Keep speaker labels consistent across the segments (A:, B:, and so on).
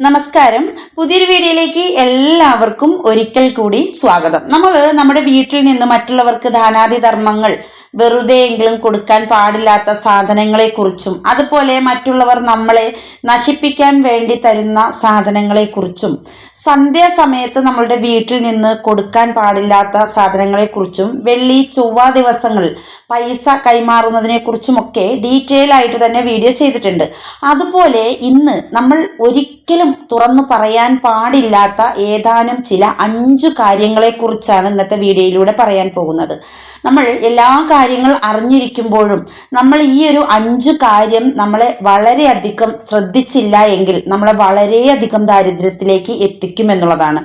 A: നമസ്കാരം. പുതിയൊരു വീഡിയോയിലേക്ക് എല്ലാവർക്കും ഒരിക്കൽ കൂടി സ്വാഗതം. നമ്മൾ നമ്മുടെ വീട്ടിൽ നിന്ന് മറ്റുള്ളവർക്ക് ധാനാദി ധർമ്മങ്ങൾ വെറുതെ എങ്കിലും കൊടുക്കാൻ പാടില്ലാത്ത സാധനങ്ങളെക്കുറിച്ചും അതുപോലെ മറ്റുള്ളവർ നമ്മളെ നശിപ്പിക്കാൻ വേണ്ടി തരുന്ന സാധനങ്ങളെക്കുറിച്ചും സന്ധ്യാസമയത്ത് നമ്മളുടെ വീട്ടിൽ നിന്ന് കൊടുക്കാൻ പാടില്ലാത്ത സാധനങ്ങളെക്കുറിച്ചും വെള്ളി ചൊവ്വ ദിവസങ്ങൾ പൈസ കൈമാറുന്നതിനെക്കുറിച്ചുമൊക്കെ ഡീറ്റെയിൽ ആയിട്ട് തന്നെ വീഡിയോ ചെയ്തിട്ടുണ്ട്. അതുപോലെ ഇന്ന് നമ്മൾ ഒരിക്കലും തുറന്നു പറയാൻ പാടില്ലാത്ത ഏതാനും ചില അഞ്ചു കാര്യങ്ങളെക്കുറിച്ചാണ് ഇന്നത്തെ വീഡിയോയിലൂടെ പറയാൻ പോകുന്നത്. നമ്മൾ എല്ലാ കാര്യങ്ങൾ അറിഞ്ഞിരിക്കുമ്പോഴും നമ്മൾ ഈ ഒരു അഞ്ചു കാര്യം നമ്മളെ വളരെയധികം ശ്രദ്ധിച്ചില്ല എങ്കിൽ നമ്മളെ വളരെയധികം ദാരിദ്ര്യത്തിലേക്ക് എത്തിക്കും എന്നുള്ളതാണ്.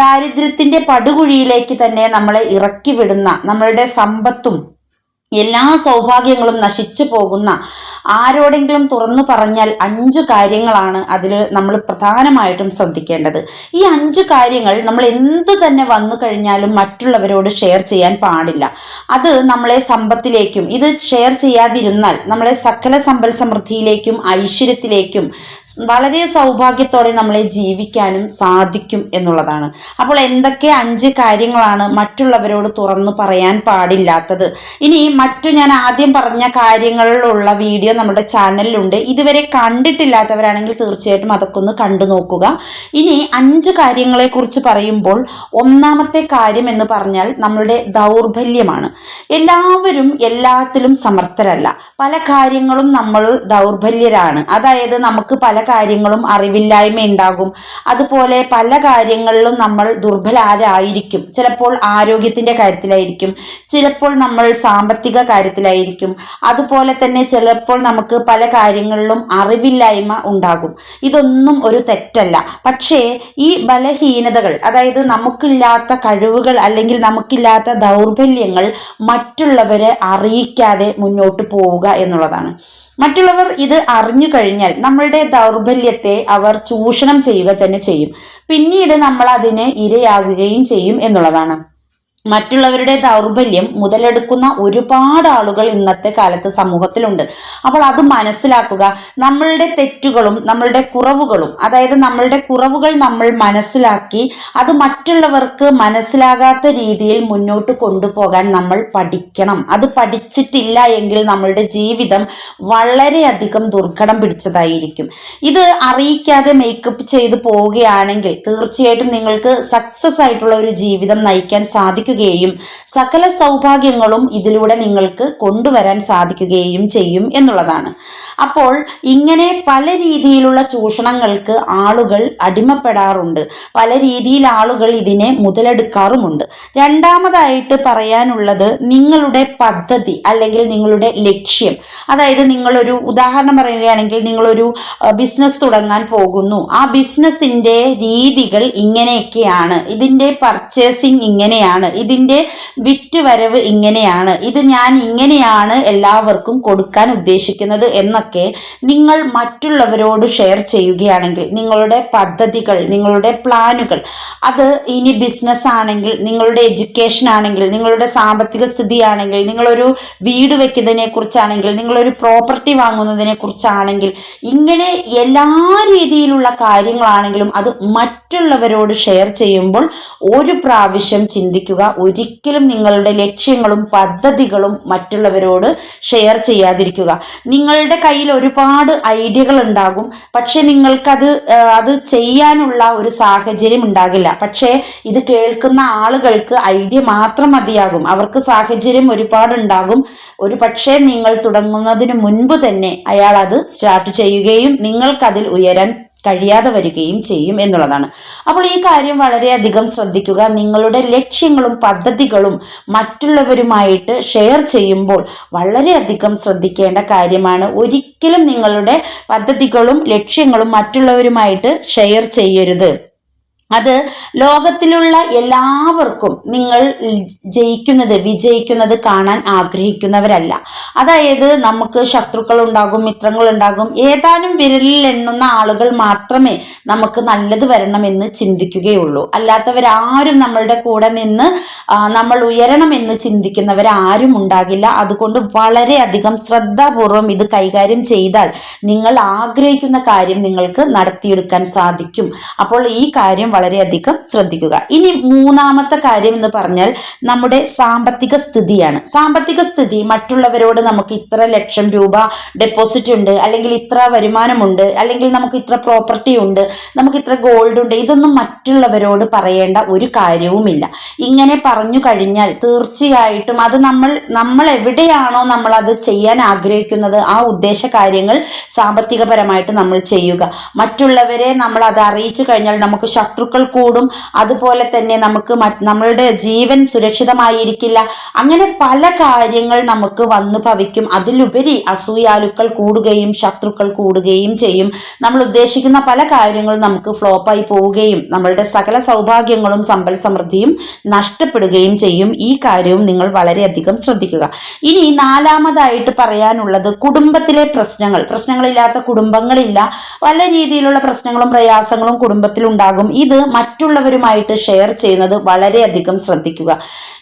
A: ദാരിദ്ര്യത്തിന്റെ പടുകുഴിയിലേക്ക് തന്നെ നമ്മളെ ഇറക്കി വിടുന്ന നമ്മളുടെ സമ്പത്തും എല്ലാ സൗഭാഗ്യങ്ങളും നശിച്ചു പോകുന്ന ആരോടെങ്കിലും തുറന്നു പറഞ്ഞാൽ അഞ്ച് കാര്യങ്ങളാണ് അതിൽ നമ്മൾ പ്രധാനമായിട്ടും ശ്രദ്ധിക്കേണ്ടത്. ഈ അഞ്ച് കാര്യങ്ങൾ നമ്മൾ എന്ത് തന്നെ വന്നു കഴിഞ്ഞാലും മറ്റുള്ളവരോട് ഷെയർ ചെയ്യാൻ പാടില്ല. അത് നമ്മളെ സമ്പത്തിലേക്കും ഇത് ഷെയർ ചെയ്യാതിരുന്നാൽ നമ്മളെ സകല സമ്പൽ സമൃദ്ധിയിലേക്കും ഐശ്വര്യത്തിലേക്കും വളരെ സൗഭാഗ്യത്തോടെ നമ്മളെ ജീവിക്കാനും സാധിക്കും എന്നുള്ളതാണ്. അപ്പോൾ എന്തൊക്കെ അഞ്ച് കാര്യങ്ങളാണ് മറ്റുള്ളവരോട് തുറന്നു പറയാൻ പാടില്ലാത്തത്? ഇനി മറ്റു ഞാൻ ആദ്യം പറഞ്ഞ കാര്യങ്ങളിലുള്ള വീഡിയോ നമ്മുടെ ചാനലിലുണ്ട്. ഇതുവരെ കണ്ടിട്ടില്ലാത്തവരാണെങ്കിൽ തീർച്ചയായിട്ടും അതൊക്കെ ഒന്ന് കണ്ടു നോക്കുക. ഇനി അഞ്ച് കാര്യങ്ങളെക്കുറിച്ച് പറയുമ്പോൾ ഒന്നാമത്തെ കാര്യം എന്ന് പറഞ്ഞാൽ നമ്മളുടെ ദൗർബല്യമാണ്. എല്ലാവരും എല്ലാത്തിലും സമർത്ഥരല്ല. പല കാര്യങ്ങളും നമ്മൾ ദൗർബല്യരാണ്. അതായത് നമുക്ക് പല കാര്യങ്ങളും അറിവില്ലായ്മ ഉണ്ടാകും. അതുപോലെ പല കാര്യങ്ങളിലും നമ്മൾ ദുർബലരായിരിക്കും. ചിലപ്പോൾ ആരോഗ്യത്തിന്റെ കാര്യത്തിലായിരിക്കും. ചിലപ്പോൾ നമ്മൾ സാമ്പത്തിക കാര്യത്തിലായിരിക്കും. അതുപോലെ തന്നെ ചിലപ്പോൾ നമുക്ക് പല കാര്യങ്ങളിലും അറിവില്ലായ്മ ഉണ്ടാകും. ഇതൊന്നും ഒരു തെറ്റല്ല. പക്ഷേ ഈ ബലഹീനതകൾ അതായത് നമുക്കില്ലാത്ത കഴിവുകൾ അല്ലെങ്കിൽ നമുക്കില്ലാത്ത ദൗർബല്യങ്ങൾ മറ്റുള്ളവരെ അറിയിക്കാതെ മുന്നോട്ട് പോവുക എന്നുള്ളതാണ്. മറ്റുള്ളവർ ഇത് അറിഞ്ഞു കഴിഞ്ഞാൽ നമ്മളുടെ ദൗർബല്യത്തെ അവർ ചൂഷണം ചെയ്യുക തന്നെ ചെയ്യും. പിന്നീട് നമ്മൾ അതിന് ഇരയാകുകയും ചെയ്യും എന്നുള്ളതാണ്. മറ്റുള്ളവരുടെ ദൗർബല്യം മുതലെടുക്കുന്ന ഒരുപാട് ആളുകൾ ഇന്നത്തെ കാലത്ത് സമൂഹത്തിലുണ്ട്. അപ്പോൾ അത് മനസ്സിലാക്കുക. നമ്മളുടെ തെറ്റുകളും നമ്മളുടെ കുറവുകളും അതായത് നമ്മളുടെ കുറവുകൾ നമ്മൾ മനസ്സിലാക്കി അത് മറ്റുള്ളവർക്ക് മനസ്സിലാകാത്ത രീതിയിൽ മുന്നോട്ട് കൊണ്ടുപോകാൻ നമ്മൾ പഠിക്കണം. അത് പഠിച്ചിട്ടില്ല എങ്കിൽ നമ്മളുടെ ജീവിതം വളരെയധികം ദുർഘടം പിടിച്ചതായിരിക്കും. ഇത് അറിയിക്കാതെ മേക്കപ്പ് ചെയ്തു പോവുകയാണെങ്കിൽ തീർച്ചയായിട്ടും നിങ്ങൾക്ക് സക്സസ് ആയിട്ടുള്ള ഒരു ജീവിതം നയിക്കാൻ സാധിക്കും. സാധിക്കുകയും സകല സൗഭാഗ്യങ്ങളും ഇതിലൂടെ നിങ്ങൾക്ക് കൊണ്ടുവരാൻ സാധിക്കുകയും ചെയ്യും എന്നുള്ളതാണ്. അപ്പോൾ ഇങ്ങനെ പല രീതിയിലുള്ള ചൂഷണങ്ങൾക്ക് ആളുകൾ അടിമപ്പെടാറുണ്ട്. പല രീതിയിൽ ആളുകൾ ഇതിനെ മുതലെടുക്കാറുമുണ്ട്. രണ്ടാമതായിട്ട് പറയാനുള്ളത് നിങ്ങളുടെ പദ്ധതി അല്ലെങ്കിൽ നിങ്ങളുടെ ലക്ഷ്യം. അതായത് നിങ്ങളൊരു ഉദാഹരണം പറയുകയാണെങ്കിൽ നിങ്ങളൊരു ബിസിനസ് തുടങ്ങാൻ പോകുന്നു. ആ ബിസിനസ്സിന്റെ രീതികൾ ഇങ്ങനെയൊക്കെയാണ്. ഇതിന്റെ പർച്ചേസിങ് ഇങ്ങനെയാണ്. ഇതിന്റെ വിറ്റുവരവ് ഇങ്ങനെയാണ്. ഇത് ഞാൻ ഇങ്ങനെയാണ് എല്ലാവർക്കും കൊടുക്കാൻ ഉദ്ദേശിക്കുന്നത് എന്നൊക്കെ നിങ്ങൾ മറ്റുള്ളവരോട് ഷെയർ ചെയ്യുകയാണെങ്കിൽ നിങ്ങളുടെ പദ്ധതികൾ നിങ്ങളുടെ പ്ലാനുകൾ അത് ഇനി ബിസിനസ് ആണെങ്കിൽ നിങ്ങളുടെ എഡ്യൂക്കേഷൻ ആണെങ്കിൽ നിങ്ങളുടെ സാമ്പത്തിക സ്ഥിതി ആണെങ്കിൽ നിങ്ങളൊരു വീട് വയ്ക്കുന്നതിനെ കുറിച്ചാണെങ്കിൽ നിങ്ങളൊരു പ്രോപ്പർട്ടി വാങ്ങുന്നതിനെ കുറിച്ചാണെങ്കിൽ ഇങ്ങനെ എല്ലാ രീതിയിലുള്ള കാര്യങ്ങളാണെങ്കിലും അത് മറ്റുള്ളവരോട് ഷെയർ ചെയ്യുമ്പോൾ ഒരു പ്രാവശ്യം ചിന്തിക്കുക ഒരിക്കലും നിങ്ങളുടെ ലക്ഷ്യങ്ങളും പദ്ധതികളും മറ്റുള്ളവരോട് ഷെയർ ചെയ്യാതിരിക്കുക. നിങ്ങളുടെ കയ്യിൽ ഒരുപാട് ഐഡിയകൾ ഉണ്ടാകും. പക്ഷെ നിങ്ങൾക്കത് അത് ചെയ്യാനുള്ള ഒരു സാഹചര്യം ഉണ്ടാകില്ല. പക്ഷേ ഇത് കേൾക്കുന്ന ആളുകൾക്ക് ഐഡിയ മാത്രം മതിയാകും. അവർക്ക് സാഹചര്യം ഒരുപാട് ഉണ്ടാകും. ഒരു പക്ഷേ നിങ്ങൾ തുടങ്ങുന്നതിന് മുൻപ് തന്നെ അയാൾ അത് സ്റ്റാർട്ട് ചെയ്യുകയും നിങ്ങൾക്കതിൽ ഉയരാൻ കഴിയാതെ വരികയും ചെയ്യും എന്നുള്ളതാണ്. അപ്പോൾ ഈ കാര്യം വളരെയധികം ശ്രദ്ധിക്കുക. നിങ്ങളുടെ ലക്ഷ്യങ്ങളും പദ്ധതികളും മറ്റുള്ളവരുമായിട്ട് ഷെയർ ചെയ്യുമ്പോൾ വളരെയധികം ശ്രദ്ധിക്കേണ്ട കാര്യമാണ്. ഒരിക്കലും നിങ്ങളുടെ പദ്ധതികളും ലക്ഷ്യങ്ങളും മറ്റുള്ളവരുമായിട്ട് ഷെയർ ചെയ്യരുത്. അത് ലോകത്തിലുള്ള എല്ലാവർക്കും നിങ്ങൾ ജയിക്കുന്നത് വിജയിക്കുന്നത് കാണാൻ ആഗ്രഹിക്കുന്നവരല്ല. അതായത് നമുക്ക് ശത്രുക്കൾ ഉണ്ടാകും മിത്രങ്ങൾ ഉണ്ടാകും ഏതാനും വിരലിൽ എണ്ണുന്ന ആളുകൾ മാത്രമേ നമുക്ക് നല്ലത് വരണമെന്ന് ചിന്തിക്കുകയുള്ളൂ. അല്ലാത്തവരാരും നമ്മളുടെ കൂടെ നിന്ന് നമ്മൾ ഉയരണമെന്ന് ചിന്തിക്കുന്നവരാരും ഉണ്ടാകില്ല. അതുകൊണ്ട് വളരെയധികം ശ്രദ്ധാപൂർവം ഇത് കൈകാര്യം ചെയ്താൽ നിങ്ങൾ ആഗ്രഹിക്കുന്ന കാര്യം നിങ്ങൾക്ക് നടത്തിയെടുക്കാൻ സാധിക്കും. അപ്പോൾ ഈ കാര്യം വളരെയധികം ശ്രദ്ധിക്കുക. ഇനി മൂന്നാമത്തെ കാര്യം എന്ന് പറഞ്ഞാൽ നമ്മുടെ സാമ്പത്തിക സ്ഥിതിയാണ്. സാമ്പത്തിക സ്ഥിതി മറ്റുള്ളവരോട് നമുക്ക് ഇത്ര ലക്ഷം രൂപ ഡെപ്പോസിറ്റ് ഉണ്ട് അല്ലെങ്കിൽ ഇത്ര വരുമാനമുണ്ട് അല്ലെങ്കിൽ നമുക്ക് ഇത്ര പ്രോപ്പർട്ടി ഉണ്ട് നമുക്ക് ഇത്ര ഗോൾഡ് ഉണ്ട് ഇതൊന്നും മറ്റുള്ളവരോട് പറയേണ്ട ഒരു കാര്യവുമില്ല. ഇങ്ങനെ പറഞ്ഞു കഴിഞ്ഞാൽ തീർച്ചയായിട്ടും അത് നമ്മൾ നമ്മൾ എവിടെയാണോ നമ്മൾ അത് ചെയ്യാൻ ആഗ്രഹിക്കുന്നത് ആ ഉദ്ദേശ കാര്യങ്ങൾ സാമ്പത്തികപരമായിട്ട് നമ്മൾ ചെയ്യുക. മറ്റുള്ളവരെ നമ്മൾ അത് അറിയിച്ചു കഴിഞ്ഞാൽ നമുക്ക് ശത്രു ശത്രുക്കൾ കൂടും. അതുപോലെ തന്നെ നമുക്ക് നമ്മളുടെ ജീവൻ സുരക്ഷിതമായിരിക്കില്ല. അങ്ങനെ പല കാര്യങ്ങൾ നമുക്ക് വന്നു ഭവിക്കും. അതിലുപരി അസൂയാലുക്കൾ കൂടുകയും ശത്രുക്കൾ കൂടുകയും ചെയ്യും. നമ്മൾ ഉദ്ദേശിക്കുന്ന പല കാര്യങ്ങളും നമുക്ക് ഫ്ലോപ്പായി പോവുകയും നമ്മളുടെ സകല സൗഭാഗ്യങ്ങളും സമ്പൽ സമൃദ്ധിയും നഷ്ടപ്പെടുകയും ചെയ്യും. ഈ കാര്യവും നിങ്ങൾ വളരെയധികം ശ്രദ്ധിക്കുക. ഇനി നാലാമതായിട്ട് പറയാനുള്ളത് കുടുംബത്തിലെ പ്രശ്നങ്ങൾ. പ്രശ്നങ്ങളില്ലാത്ത കുടുംബങ്ങളില്ല. പല രീതിയിലുള്ള പ്രശ്നങ്ങളും പ്രയാസങ്ങളും കുടുംബത്തിലുണ്ടാകും. ഇത് മറ്റുള്ളവരുമായിട്ട് ഷെയർ ചെയ്യുന്നത് വളരെയധികം ശ്രദ്ധിക്കുക.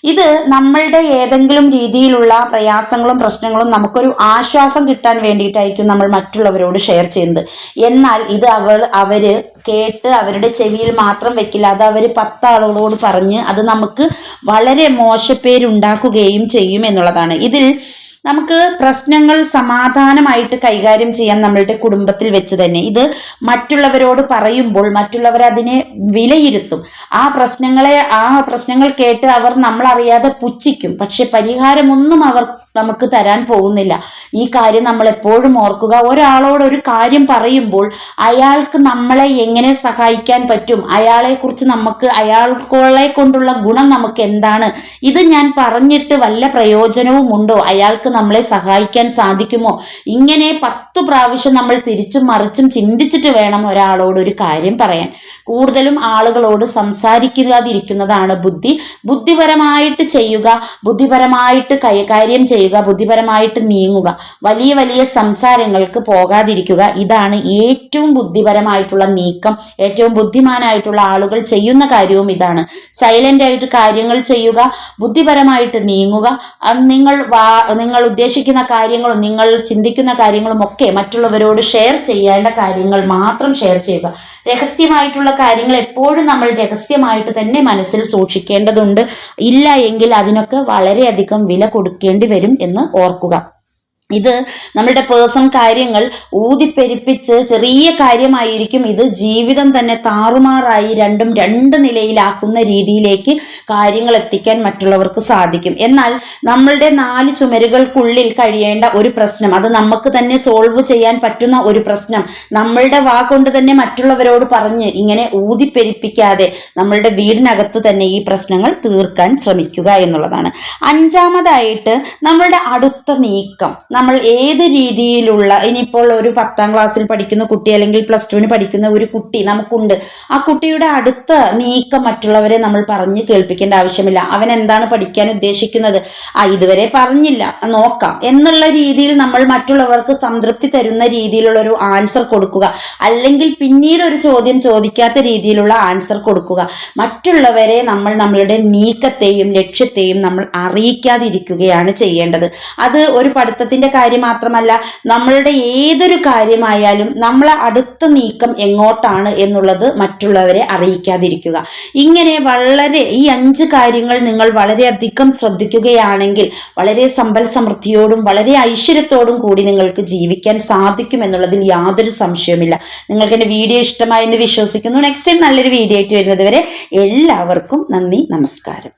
A: ഇത് നമ്മളുടെ ഏതെങ്കിലും രീതിയിലുള്ള പ്രയാസങ്ങളും പ്രശ്നങ്ങളും നമുക്കൊരു ആശ്വാസം കിട്ടാൻ വേണ്ടിയിട്ടായിരിക്കും നമ്മൾ മറ്റുള്ളവരോട് ഷെയർ ചെയ്യുന്നത്. എന്നാൽ ഇത് അവൾ അവർ കേട്ട് അവരുടെ ചെവിയിൽ മാത്രം വെക്കില്ല. അത് അവർ പത്താളുകളോട് പറഞ്ഞ് അത് നമുക്ക് വളരെ മോശപ്പേരുണ്ടാക്കുകയും ചെയ്യും എന്നുള്ളതാണ്. ഇതിൽ നമുക്ക് പ്രശ്നങ്ങൾ സമാധാനമായിട്ട് കൈകാര്യം ചെയ്യാം നമ്മളുടെ കുടുംബത്തിൽ വെച്ച് തന്നെ. ഇത് മറ്റുള്ളവരോട് പറയുമ്പോൾ മറ്റുള്ളവർ അതിനെ വിലയിരുത്തും. ആ പ്രശ്നങ്ങളെ ആ പ്രശ്നങ്ങൾ കേട്ട് അവർ നമ്മളറിയാതെ പുച്ഛിക്കും. പക്ഷെ പരിഹാരമൊന്നും അവർ നമുക്ക് തരാൻ പോകുന്നില്ല. ഈ കാര്യം നമ്മൾ എപ്പോഴും ഓർക്കുക. ഒരാളോട് ഒരു കാര്യം പറയുമ്പോൾ അയാൾക്ക് നമ്മളെ എങ്ങനെ സഹായിക്കാൻ പറ്റും? അയാളെ കുറിച്ച് നമുക്ക് അയാൾക്കുള്ള കൊണ്ടുള്ള ഗുണം നമുക്ക് എന്താണ്? ഇത് ഞാൻ പറഞ്ഞിട്ട് വല്ല പ്രയോജനവും ഉണ്ടോ അയാൾക്ക് നമ്മളെ സഹായിക്കാൻ സാധിക്കുമോ? ഇങ്ങനെ പത്ത് പ്രാവശ്യം നമ്മൾ തിരിച്ചും മറിച്ചും ചിന്തിച്ചിട്ട് വേണം ഒരാളോട് ഒരു കാര്യം പറയാൻ. കൂടുതലും ആളുകളോട് സംസാരിക്കാതിരിക്കുന്നതാണ് ബുദ്ധി. ബുദ്ധിപരമായിട്ട് ചെയ്യുക ബുദ്ധിപരമായിട്ട് കൈകാര്യം ചെയ്യുക ബുദ്ധിപരമായിട്ട് നീങ്ങുക വലിയ വലിയ സംസാരങ്ങൾക്ക് പോകാതിരിക്കുക ഇതാണ് ഏറ്റവും ബുദ്ധിപരമായിട്ടുള്ള നീക്കം. ഏറ്റവും ബുദ്ധിമാനായിട്ടുള്ള ആളുകൾ ചെയ്യുന്ന കാര്യവും ഇതാണ്. സൈലന്റ് ആയിട്ട് കാര്യങ്ങൾ ചെയ്യുക ബുദ്ധിപരമായിട്ട് നീങ്ങുക. നിങ്ങൾ നിങ്ങൾ ഉദ്ദേശിക്കുന്ന കാര്യങ്ങളും നിങ്ങൾ ചിന്തിക്കുന്ന കാര്യങ്ങളും ഒക്കെ മറ്റുള്ളവരോട് ഷെയർ ചെയ്യേണ്ട കാര്യങ്ങൾ മാത്രം ഷെയർ ചെയ്യുക. രഹസ്യമായിട്ടുള്ള കാര്യങ്ങൾ എപ്പോഴും നമ്മൾ രഹസ്യമായിട്ട് തന്നെ മനസ്സിൽ സൂക്ഷിക്കേണ്ടതുണ്ട്. ഇല്ല എങ്കിൽ അതിനൊക്കെ വളരെയധികം വില കൊടുക്കേണ്ടി വരും എന്ന് ഓർക്കുക. ഇത് നമ്മളുടെ പേഴ്സൺ കാര്യങ്ങൾ ഊതിപ്പെരിപ്പിച്ച് ചെറിയ കാര്യമായിരിക്കും ഇത്. ജീവിതം തന്നെ താറുമാറായി രണ്ടും രണ്ട് നിലയിലാക്കുന്ന രീതിയിലേക്ക് കാര്യങ്ങൾ എത്തിക്കാൻ മറ്റുള്ളവർക്ക് സാധിക്കും. എന്നാൽ നമ്മളുടെ നാല് ചുമരുകൾക്കുള്ളിൽ കഴിയേണ്ട ഒരു പ്രശ്നം അത് നമുക്ക് തന്നെ സോൾവ് ചെയ്യാൻ പറ്റുന്ന ഒരു പ്രശ്നം നമ്മളുടെ വാ കൊണ്ട് തന്നെ മറ്റുള്ളവരോട് പറഞ്ഞ് ഇങ്ങനെ ഊതിപ്പെരിപ്പിക്കാതെ നമ്മളുടെ വീടിനകത്ത് തന്നെ ഈ പ്രശ്നങ്ങൾ തീർക്കാൻ ശ്രമിക്കുക എന്നുള്ളതാണ്. അഞ്ചാമതായിട്ട് നമ്മളുടെ അടുത്ത നീക്കം. നമ്മൾ ഏത് രീതിയിലുള്ള ഇനിയിപ്പോൾ ഒരു പത്താം ക്ലാസ്സിൽ പഠിക്കുന്ന കുട്ടി അല്ലെങ്കിൽ പ്ലസ് ടുവിന് പഠിക്കുന്ന ഒരു കുട്ടി നമുക്കുണ്ട്. ആ കുട്ടിയുടെ അടുത്ത നീക്കം മറ്റുള്ളവരെ നമ്മൾ പറഞ്ഞ് കേൾപ്പിക്കേണ്ട ആവശ്യമില്ല. അവൻ എന്താണ് പഠിക്കാൻ ഉദ്ദേശിക്കുന്നത്? ആ ഇതുവരെ പറഞ്ഞില്ല. നോക്കാം. എന്നുള്ള രീതിയിൽ നമ്മൾ മറ്റുള്ളവർക്ക് സംതൃപ്തി തരുന്ന രീതിയിലുള്ള ഒരു ആൻസർ കൊടുക്കുക. അല്ലെങ്കിൽ പിന്നീട് ഒരു ചോദ്യം ചോദിക്കാത്ത രീതിയിലുള്ള ആൻസർ കൊടുക്കുക. മറ്റുള്ളവരെ നമ്മൾ നമ്മളുടെ നീക്കത്തെയും ലക്ഷ്യത്തെയും നമ്മൾ അറിയിക്കാതിരിക്കുകയാണ് ചെയ്യേണ്ടത്. അത് ഒരു പഠിത്തത്തിന്റെ പഠനത്തിന്റെ കാര്യം മാത്രമല്ല നമ്മളുടെ ഏതൊരു കാര്യമായാലും നമ്മളെ അടുത്ത നീക്കം എങ്ങോട്ടാണ് എന്നുള്ളത് മറ്റുള്ളവരെ അറിയിക്കാതിരിക്കുക. ഇങ്ങനെ വളരെ ഈ അഞ്ച് കാര്യങ്ങൾ നിങ്ങൾ വളരെയധികം ശ്രദ്ധിക്കുകയാണെങ്കിൽ വളരെ സമ്പൽ സമൃദ്ധിയോടും വളരെ ഐശ്വര്യത്തോടും കൂടി നിങ്ങൾക്ക് ജീവിക്കാൻ സാധിക്കും എന്നുള്ളതിൽ യാതൊരു സംശയവുമില്ല. നിങ്ങൾക്ക് എന്റെ വീഡിയോ ഇഷ്ടമായെന്ന് വിശ്വസിക്കുന്നു. നെക്സ്റ്റ് ടൈം നല്ലൊരു വീഡിയോ ആയിട്ട് വരുന്നത് വരെ എല്ലാവർക്കും നന്ദി നമസ്കാരം.